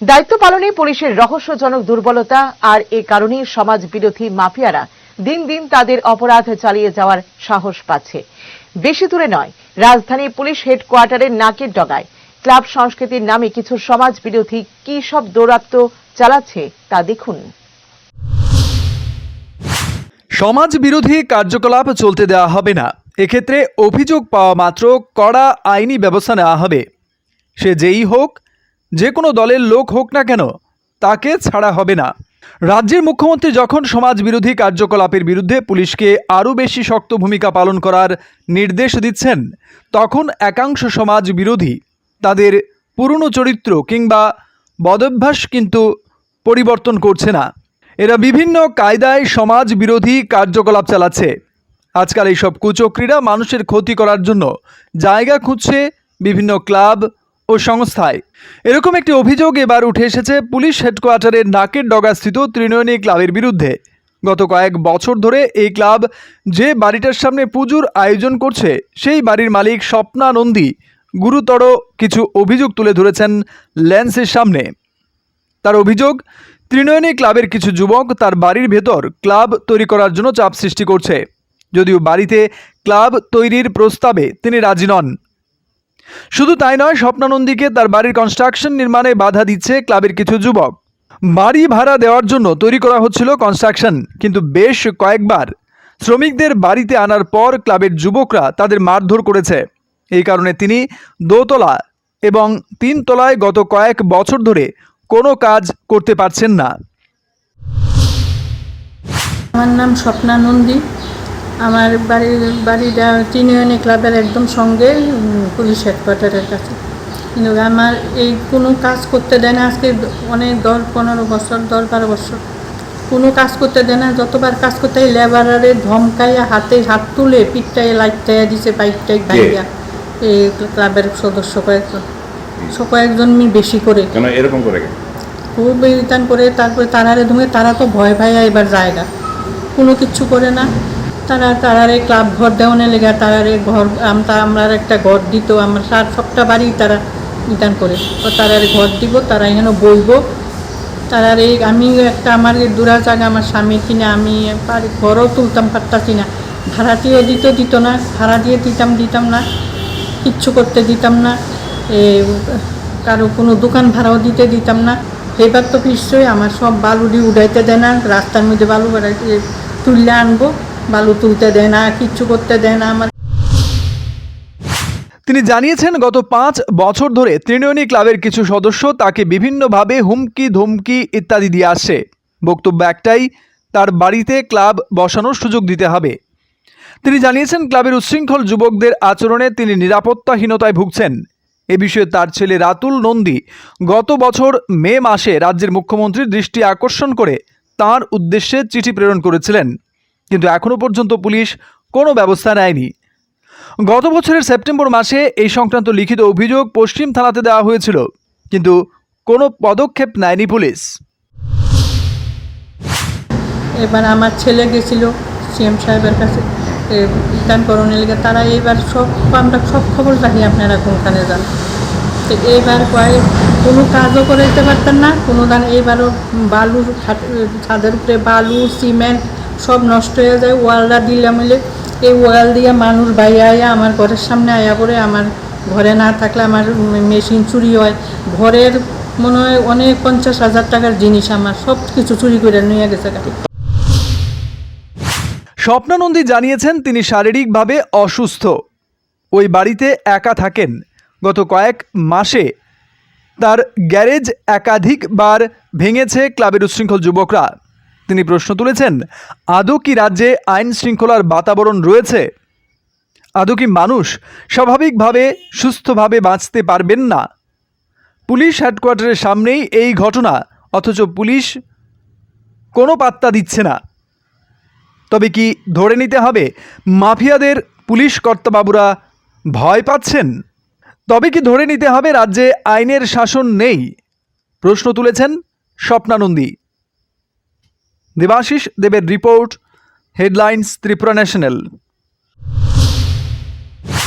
দায়িত্ব পালনে পুলিশের রহস্যজনক দুর্বলতা আর এ কারণেই সমাজ বিরোধী মাফিয়ারা দিন দিন তাদের অপরাধ চালিয়ে যাওয়ার সাহস পাচ্ছে। বেশি দূরে নয়, রাজধানী পুলিশ হেডকোয়ার্টারের নাকের ডগায় ক্লাব সংস্কৃতির নামে কিছু সমাজ বিরোধী কি সব দৌরাত্ম চালাচ্ছে তা দেখুন। সমাজ বিরোধী কার্যকলাপ চলতে দেওয়া হবে না। এক্ষেত্রে অভিযোগ পাওয়া মাত্র কড়া আইনি ব্যবস্থা নেওয়া হবে। সে যেই হোক যে কোনো দলের লোক হোক না কেন, তাকে ছাড়া হবে না। রাজ্যের মুখ্যমন্ত্রী যখন সমাজ বিরোধী কার্যকলাপের বিরুদ্ধে পুলিশকে আরও বেশি শক্ত ভূমিকা পালন করার নির্দেশ দিচ্ছেন, তখন একাংশ সমাজ বিরোধী তাদের পুরনো চরিত্র কিংবা বদভ্যাস কিন্তু পরিবর্তন করছে না। এরা বিভিন্ন কায়দায় সমাজ বিরোধী কার্যকলাপ চালাচ্ছে। আজকাল এইসব কুচক্রীরা মানুষের ক্ষতি করার জন্য জায়গা খুঁজছে বিভিন্ন ক্লাব ও সংস্থায়। এরকম একটি অভিযোগ এবার উঠে এসেছে পুলিশ হেডকোয়ার্টারের নাকের ডগাস্থিত ত্রিনয়নী ক্লাবের বিরুদ্ধে। গত কয়েক বছর ধরে এই ক্লাব যে বাড়িটার সামনে পুজোর আয়োজন করছে, সেই বাড়ির মালিক স্বপ্না নন্দী গুরুতর কিছু অভিযোগ তুলে ধরেছেন ল্যান্সের সামনে। তার অভিযোগ, ত্রিনয়নী ক্লাবের কিছু যুবক তার বাড়ির ভেতর ক্লাব তৈরি করার জন্য চাপ সৃষ্টি করছে। যদিও বাড়িতে ক্লাব তৈরির প্রস্তাবে তিনি রাজি নন। শুধু তাই নয়, স্বপ্নানন্দীকে তার বাড়ির কনস্ট্রাকশন নির্মাণে বাধা দিচ্ছে ক্লাবের কিছু যুবক। বাড়ি ভাড়া দেওয়ার জন্য তৈরি করা হচ্ছিল কনস্ট্রাকশন কিন্তু বেশ কয়েকবার শ্রমিকদের বাড়িতে আনার পর ক্লাবের যুবকরা তাদের মারধর করেছে। এই কারণে তিনি দোতলা এবং তিন তলায় গত কয়েক বছর ধরে কোনো কাজ করতে পারছেন না। আমার নাম স্বপ্না নন্দী আমার বাড়ির বাড়িটা টিনিয়নি ক্লাবের একদম সঙ্গে পুলিশ হেডকোয়ার্টারের কাছে। কিন্তু আমার এই কোনো কাজ করতে দেয় না আজকে অনেক দশ পনেরো বছর দশ বারো বছর। কোনো কাজ করতে দেয় না যতবার কাজ করতে হয় লেবারারে ধমকাইয়া হাতে হাত তুলে পিঠটাই লাইটটাইয়া দিছে বাইকটাই ভাইয়া। এই ক্লাবের সদস্য কয়েকজন। সব কয়েকজন বেশি করে। কেন এরকম করে খুব রিটার্ন করে তারপরে তারারে ধুমে তারা তো ভয় ভাইয়া এবার জায়গা কোনো কিছু করে না। তারা তারারে ক্লাব ঘর দেওয়ানে লেগে তারারে ঘর আমরা একটা ঘর দিত আমার সাত সবটা বাড়ি তারা রিটার্ন করে। তো তারারে ঘর দিব তারা এখানে বইব। তারার এই আমি একটা আমার এই দূরা জায়গা আমার স্বামী কিনে আমি ঘরও তুলতাম পারতাছি না ভাড়াটিও দিত দিত না ভাড়া দিয়ে দিতাম দিতাম না কিচ্ছু করতে দিতাম না এ, কারও কোনো দোকান ভাড়াও দিতে দিতাম না। এবার তো নিশ্চয়ই আমার সব বালুডি উড়াইতে দেয় না রাস্তার মধ্যে বালু তুললে আনব। বালু তুলতে দেয় না, কিচ্ছু করতে দেয় না আমার। তিনি জানিয়েছেন, গত পাঁচ বছর ধরে ত্রিনয়নী ক্লাবের কিছু সদস্য তাকে বিভিন্নভাবে হুমকি, ধমকি ইত্যাদি দিয়ে আসছে। বক্তব্য একটাই, তার বাড়িতে ক্লাব বসানোর সুযোগ দিতে হবে। তিনি জানিয়েছেন, ক্লাবের উচ্ছৃঙ্খল যুবকদের আচরণে তিনি নিরাপত্তাহীনতায় ভুগছেন। এ বিষয়ে তার ছেলে রাতুল নন্দী গত বছর মে মাসে রাজ্যের মুখ্যমন্ত্রীর দৃষ্টি আকর্ষণ করে তার উদ্দেশ্যে চিঠি প্রেরণ করেছিলেন। কিন্তু এখনও পর্যন্ত পুলিশ কোনো ব্যবস্থা নেয়নি। গত বছরের সেপ্টেম্বর মাসে এই সংক্রান্ত লিখিত অভিযোগ পশ্চিম থানাতে দেওয়া হয়েছিল, কিন্তু কোনো পদক্ষেপ নেয়নি পুলিশ। এবার আমার ছেলে গেছিল সিএম সাহেবের কাছে করণের লেগে, তারা এইবার সব, আমরা সব খবর জানি আপনারা কোনখানে যান। তো এইবার কয়েক কোনো কাজও করে দিতে পারতেন না, কোনো দান, এইবারও বালু ছাদ- ছাদের উপরে বালু, সিমেন্ট সব নষ্ট হয়ে যায়। ওয়ালটা দিলাম মিলে এই ওয়াল দিয়ে মানুষ বাইরে আয়া আমার ঘরের সামনে আয়া পড়ে। আমার ঘরে না থাকলে আমার মেশিন চুরি হয়। ঘরের মনে হয় অনেক পঞ্চাশ হাজার টাকার জিনিস আমার সব কিছু চুরি করে নিয়ে গেছে গাড়ি। স্বপ্নানন্দী জানিয়েছেন তিনি শারীরিকভাবে অসুস্থ। ওই বাড়িতে একা থাকেন। গত কয়েক মাসে তার গ্যারেজ একাধিকবার ভেঙেছে ক্লাবের উচ্ছৃঙ্খল যুবকরা। তিনি প্রশ্ন তুলেছেন, আদৌ কি রাজ্যে আইন শৃঙ্খলার বাতাবরণ রয়েছে? আদৌ কি মানুষ স্বাভাবিকভাবে, সুস্থভাবে বাঁচতে পারবেন না? পুলিশ হেডকোয়ার্টারের সামনেই এই ঘটনা, অথচ পুলিশ কোনো পাত্তা দিচ্ছে না। তবে কি ধরে নিতে হবে, মাফিয়াদের পুলিশ কর্তাবাবুরা ভয় পাচ্ছেন? তবে কি ধরে নিতে হবে, রাজ্যে আইনের শাসন নেই? প্রশ্ন তুলেছেন স্বপ্নানন্দী। দেবাশিস দেবের রিপোর্ট হেডলাইন্স ত্রিপুরা ন্যাশনাল।